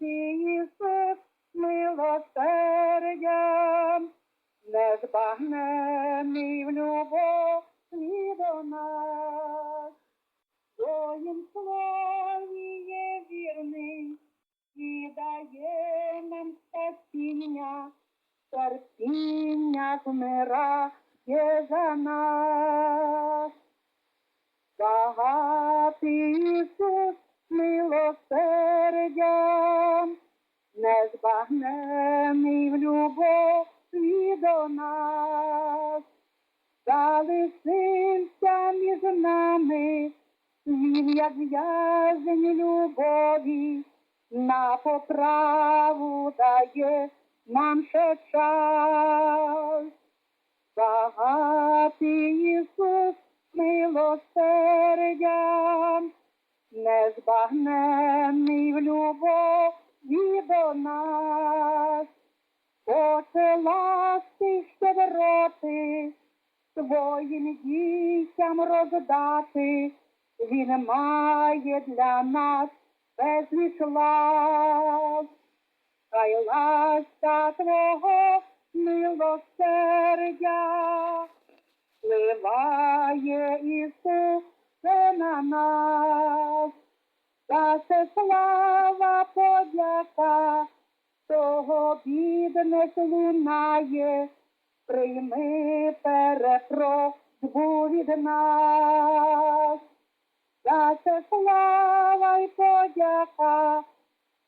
Ісус милосердям, незбагнений в любові до нас. Твоїм слові є вірний і дає нам спасіння, терпіння вмирає за нас. Багатий Ісус милосердям, незбагнений в любові до нас, залишився між нами, він як в'язень любові, на поправу дає нам ще час. Багатий Ісус милосердям, незбагнений хоче ласки щедроти, своїм дітям роздати, він має для нас безліч лав. Хай ласка Твого милосердя вливає Ісусе на нас. За це слава подяка, того бідне лунає, прийми перепросьбу від нас. За це слава й подяка,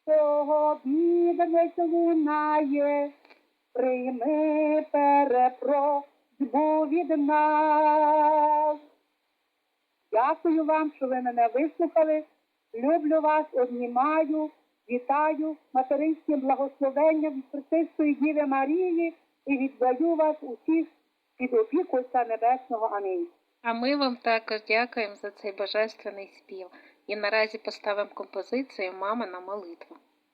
того бідне лунає, прийми перепросьбу від нас. Дякую вам, що ви мене вислухали. Люблю вас, обнімаю, вітаю материнським благословенням від Пресвятої Діви Марії і віддаю вас усіх під опіку Отця Небесного. Амінь. А ми вам також дякуємо за цей божественний спів. І наразі поставимо композицію Мамина молитва.